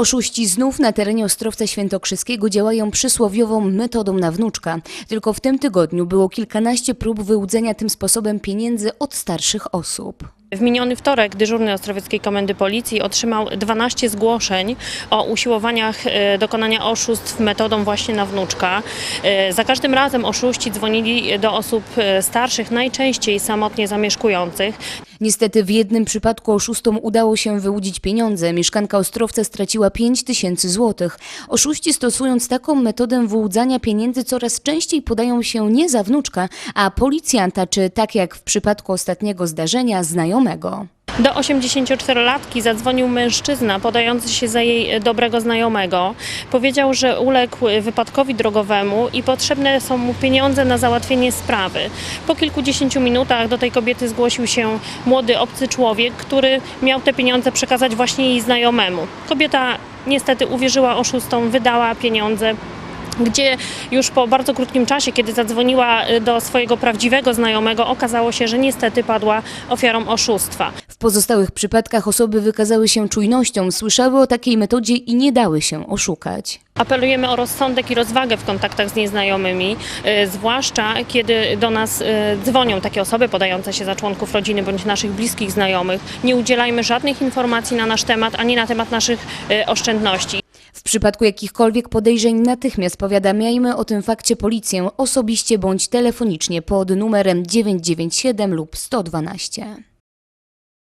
Oszuści znów na terenie Ostrowca Świętokrzyskiego działają przysłowiową metodą na wnuczka. Tylko w tym tygodniu było kilkanaście prób wyłudzenia tym sposobem pieniędzy od starszych osób. W miniony wtorek dyżurny Ostrowieckiej Komendy Policji otrzymał 12 zgłoszeń o usiłowaniach e, dokonania oszustw metodą właśnie na wnuczka. E, Za każdym razem oszuści dzwonili do osób e, starszych, najczęściej samotnie zamieszkujących. Niestety w jednym przypadku oszustom udało się wyłudzić pieniądze. Mieszkanka Ostrowca straciła 5 tysięcy złotych. Oszuści stosując taką metodę wyłudzania pieniędzy coraz częściej podają się nie za wnuczka, a policjanta, czy tak jak w przypadku ostatniego zdarzenia, znajomego. Do 84-latki zadzwonił mężczyzna podający się za jej dobrego znajomego. Powiedział, że uległ wypadkowi drogowemu i potrzebne są mu pieniądze na załatwienie sprawy. Po kilkudziesięciu minutach do tej kobiety zgłosił się młody obcy człowiek, który miał te pieniądze przekazać właśnie jej znajomemu. Kobieta niestety uwierzyła oszustom, wydała pieniądze gdzie już po bardzo krótkim czasie, kiedy zadzwoniła y, do swojego prawdziwego znajomego, okazało się, że niestety padła ofiarą oszustwa. W pozostałych przypadkach osoby wykazały się czujnością, słyszały o takiej metodzie i nie dały się oszukać. Apelujemy o rozsądek i rozwagę w kontaktach z nieznajomymi, y, zwłaszcza kiedy do nas y, dzwonią takie osoby podające się za członków rodziny bądź naszych bliskich znajomych. Nie udzielajmy żadnych informacji na nasz temat ani na temat naszych oszczędności. Przypadku jakichkolwiek podejrzeń natychmiast powiadamiajmy o tym fakcie policję osobiście bądź telefonicznie pod numerem 997 lub 112.